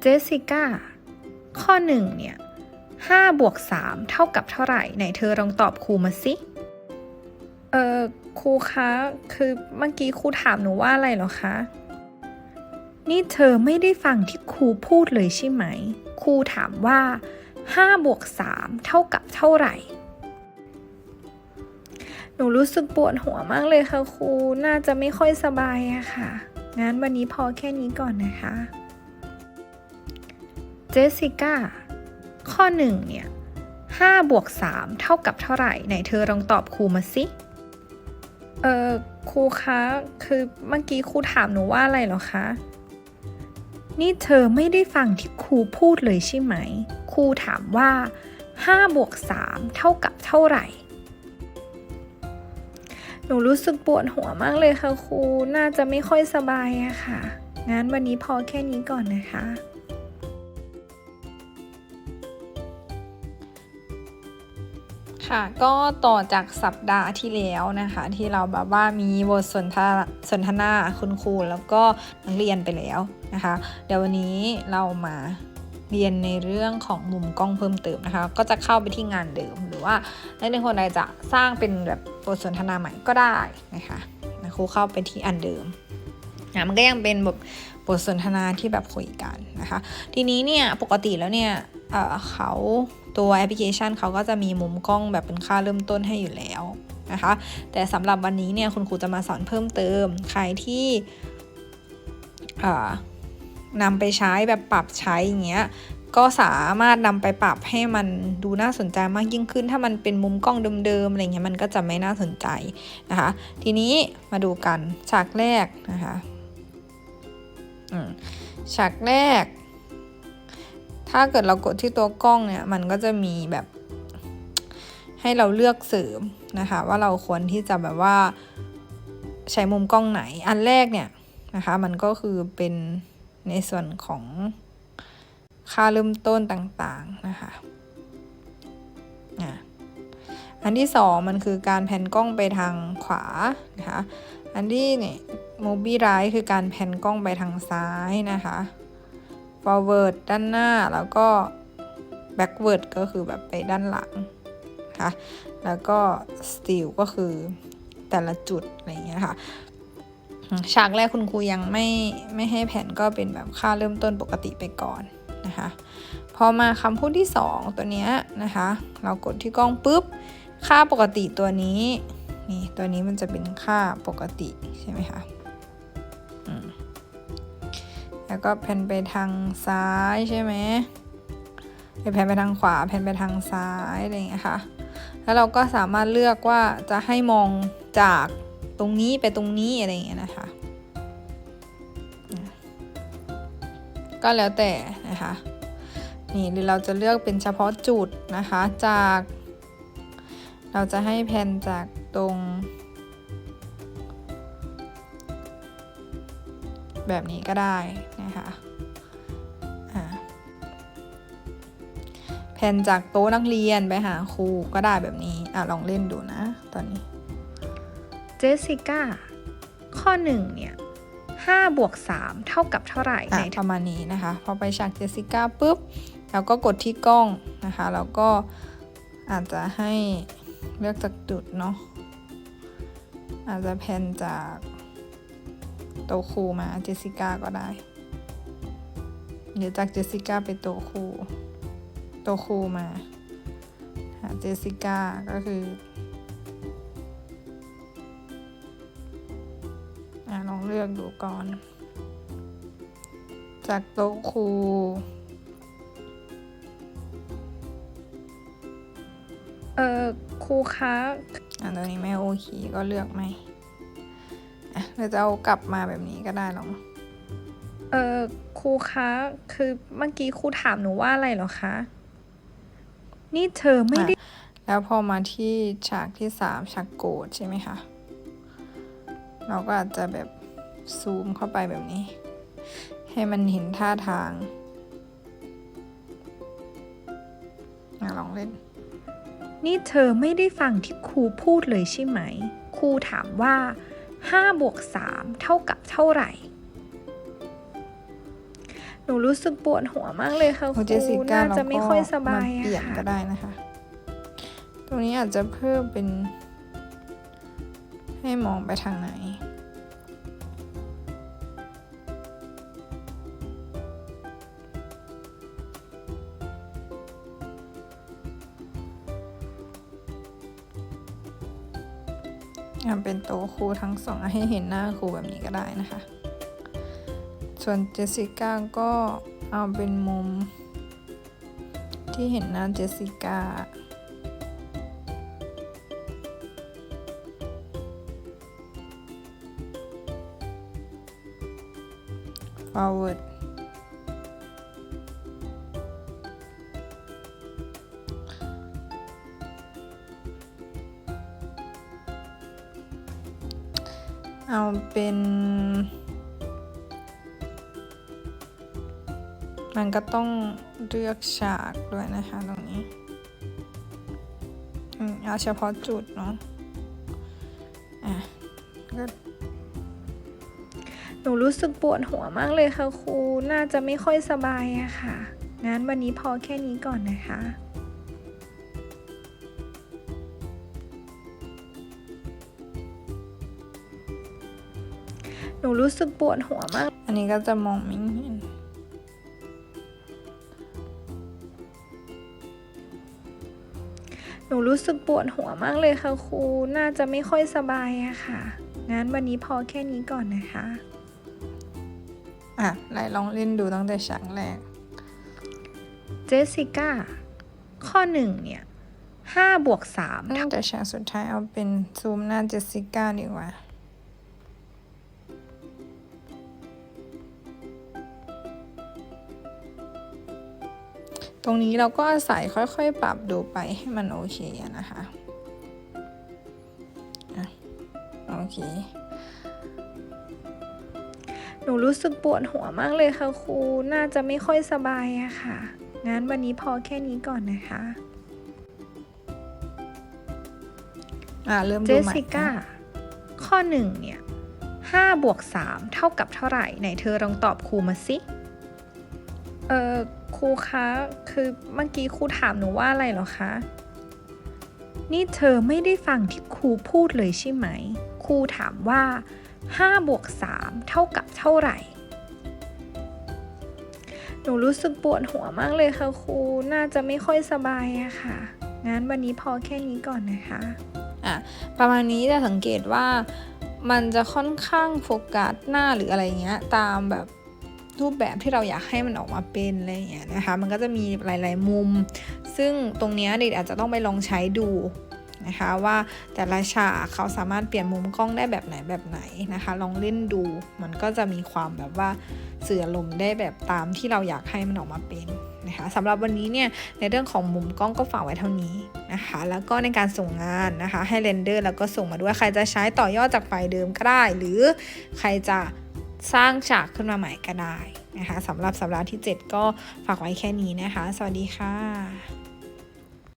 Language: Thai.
เจสสิก้า ข้อหนึ่งเนี่ยห้าบวกสามเท่ากับเท่าไหร่ ไหนเธอลองตอบครูมาสิ เออครูคะ คือเมื่อกี้ครูถามหนูว่าอะไรเหรอคะ นี่เธอไม่ได้ฟังที่ครูพูดเลยใช่ไหม ครูถามว่า5บวก3เท่ากับเท่าไหร่ หนูรู้สึกปวดหัวมากเลยค่ะครู น่าจะไม่ค่อยสบายอะค่ะ งั้นวันนี้พอแค่นี้ก่อนนะคะ สสิก้าข้อหนึ่งเนี่ย5บวก3เท่ากับเท่าไหร่ไหนเธอลองตอบครูมาสิ เออครูคะ คือเมื่อกี้ครูถามหนูว่าอะไรเหรอคะ นี่เธอไม่ได้ฟังที่ครูพูดเลยใช่ไหม ครูถามว่า5บวก3เท่ากับเท่าไหร่ หนูรู้สึกปวดหัวมากเลยค่ะครู น่าจะไม่ค่อยสบายอะค่ะ งั้นวันนี้พอแค่นี้ก่อนนะคะ ค่ะก็ต่อจากสัปดาห์ที่แล้วนะคะ ที่เราแบบว่ามีบทสนทนาสนทนาคุณครูแล้วก็นักเรียนไปแล้วนะคะ เดี๋ยววันนี้เรามาเรียนในเรื่องของมุมกล้องเพิ่มเติมนะคะ ก็จะเข้าไปที่งานเดิมหรือว่านักเรียนคนใดจะสร้างเป็นแบบบทสนทนาใหม่ก็ได้นะคะนะครูเข้าไปที่อันเดิมนะมันก็ยังเป็นแบบบทสนทนาที่แบบคุยกันนะคะ ทีนี้เนี่ยปกติแล้วเนี่ยเเขา ตัวแอปพลิเคชันเขาก็จะมีมุมกล้องแบบเป็นค่าเริ่มต้นให้อยู่แล้วนะคะ แต่สำหรับวันนี้เนี่ยคุณครูจะมาสอนเพิ่มเติม ใครที่นำไปใช้แบบปรับใช้อย่างเงี้ยก็สามารถนำไปปรับให้มันดูน่าสนใจมากยิ่งขึ้น ถ้ามันเป็นมุมกล้องเดิมๆอะไรเงี้ยมันก็จะไม่น่าสนใจนะคะ ทีนี้มาดูกันฉากแรกนะคะฉากแรก ถ้าเกิดเรากดที่ตัวกล้องเนี่ยมันก็จะมีแบบ ให้เราเลือกเสริมนะคะ ว่าเราควรที่จะแบบว่าใช้มุมกล้องไหนอันแรกเนี่ยนะคะ มันก็คือเป็นในส่วนของค่าเริ่มต้นต่างๆนะคะอันที่สองมันคือการแผ่นกล้องไปทางขวานะคะ อันที่เนี่ยโมบิไรคือการแผ่นกล้องไปทางซ้ายนะคะ forward ด้านหน้าแล้วก็ backward ก็คือแบบไปด้านหลังค่ะแล้วก็ still ก็คือแต่ละจุดอะไรเงี้ยค่ะฉากแรกคุณครูยังไม่ไม่ให้แผ่นก็เป็นแบบค่าเริ่มต้นปกติไปก่อนนะคะพอมาคำพูดที่ 2 ตัวเนี้ยนะคะเรากดที่กล้องปุ๊บ ค่าปกติตัวนี้นี่ตัวนี้มันจะเป็นค่าปกติใช่ไหมคะ แล้วก็แผ่นไปทางซ้ายใช่ไหมแผ่นไปทางขวาแผ่นไปทางซ้ายอะไรอย่างเงี้ยค่ะ แล้วเราก็สามารถเลือกว่าจะให้มองจากตรงนี้ไปตรงนี้อะไรอย่างเงี้ยนะคะ ก็แล้วแต่นะคะนี่หรือเราจะเลือกเป็นเฉพาะจุดนะคะจาก เราจะให้แผ่นจากตรง แบบนี้ก็ได้ คะแผ่นจากโต๊ะนักเรียนไปหาครูก็ได้แบบนี้ อะ ลองเล่นดูนะ ตอนนี้ เจสสิก้า ข้อหนึ่งเนี่ย5บวก3เท่ากับเท่าไหร่ในประมาณนี้นะคะ พอไปฉากเจสสิก้าปุ๊บ เราก็กดที่กล้องนะคะ แล้วก็อาจจะให้เลือกจากจุดเนาะ อาจจะแพนจากโตคูมาเจสสิก้าก็ได้ หรือจากเจสสิก้าไปโตคูโตคูมา หาเจสสิก้าก็คืออลองเลือกดูก่อน จากโตคูเออครูคะอันนี้ไม่โอเคก็เลือกไหมอะเราจะเอากลับมาแบบนี้ก็ได้หรอ เออครูคะ คือเมื่อกี้ครูถามหนูว่าอะไรเหรอคะ นี่เธอไม่ได้ แล้วพอมาที่ฉากที่สามฉากโกรธใช่ไหมคะ เราก็อาจจะแบบซูมเข้าไปแบบนี้ ให้มันเห็นท่าทางลองเล่น นี่เธอไม่ได้ฟังที่ครูพูดเลยใช่ไหม ครูถามว่า5บวก3เท่ากับเท่าไหร่ หนูรู้สึกปวดหัวมากเลยค่ะโอคเจรูสิก้าน่าเราจะก็ไม่ค่อยสบายมาอะเปลี่ยนค่ะก็ได้นะคะ ตรงนี้อาจจะเพิ่มเป็น ให้มองไปทางไหนอะเป็นโต๊ะครูทั้งสองอะให้เห็นหน้าครูแบบนี้ก็ได้นะคะ ส่วนเจสสิก้าก็เอาเป็นมุม ที่เห็นหน้าเจสสิก้า forward เอาเป็น มันก็ต้องเลือกฉากด้วยนะคะตรงนี้อืเอาเฉพาะจุดเนาะอะก็หนูรู้สึกปวดหัวมากเลยค่ะครู น่าจะไม่ค่อยสบายอะค่ะ งั้นวันนี้พอแค่นี้ก่อนนะคะหนูรู้สึกปวดหัวมาก อันนี้ก็จะมองไม่เห็น หนูรู้สึกปวดหัวมากเลยค่ะครู น่าจะไม่ค่อยสบายอะค่ะ งั้นวันนี้พอแค่นี้ก่อนนะคะ อะไล่ลองเล่นดูตั้งแต่ฉากแรก เจสสิก้า ข้อหนึ่งเนี่ยห้าบวกสามตั้งแต่ฉากสุดท้ายเอาเป็นซูมหน้าเจสสิก้าดีกว่า รงนี้เราก็อาศัยค่อยๆ ปรับดูไปให้มันโอเคอะนะคะอะโอเค หนูรู้สึกปวดหัวมากเลยค่ะครู น่าจะไม่ค่อยสบายอะค่ะ งั้นวันนี้พอแค่นี้ก่อนนะคะอะเริ่มเจดูสใหม่สิก้า ข้อหนึ่งเนี่ยห้าบวกสามเท่ากับเท่าไหร่ ไหนเธอลองตอบครูมาสิ เออครูคะ คือเมื่อกี้ครูถามหนูว่าอะไรหรอคะ นี่เธอไม่ได้ฟังที่ครูพูดเลยใช่ไหม ครูถามว่า5บวก3เท่ากับเท่าไหร่ หนูรู้สึกปวดหัวมากเลยค่ะครู น่าจะไม่ค่อยสบายอะค่ะ งั้นวันนี้พอแค่นี้ก่อนนะคะ อะ ประมาณนี้จะสังเกตว่ามันจะค่อนข้างโฟกัสหน้าหรืออะไรเงี้ย ตามแบบ รูปแบบที่เราอยากให้มันออกมาเป็นอะไรอย่างเงี้ยนะคะ มันก็จะมีหลาย ๆ มุม ซึ่งตรงเนี้ยเด็กอาจจะต้องไปลองใช้ดูนะคะว่าแต่ละฉากเขาสามารถเปลี่ยนมุมกล้องได้แบบไหนแบบไหนนะคะ ลองเล่นดูมันก็จะมีความแบบว่าเสื่ออารมได้แบบตามที่เราอยากให้มันออกมาเป็นนะคะสำหรับวันนี้เนี่ยในเรื่องของมุมกล้องก็ฝากไว้เท่านี้นะคะ แล้วก็ในการส่งงานนะคะ ให้เรนเดอร์แล้วก็ส่งมาด้วยใครจะใช้ต่อยอดจากไฟล์เดิมก็ได้ หรือใครจะ สร้างฉากขึ้นมาใหม่ก็ได้นะคะสำหรับสัปดาห์ที่ 7 ก็ฝากไว้แค่นี้นะคะ สวัสดีค่ะ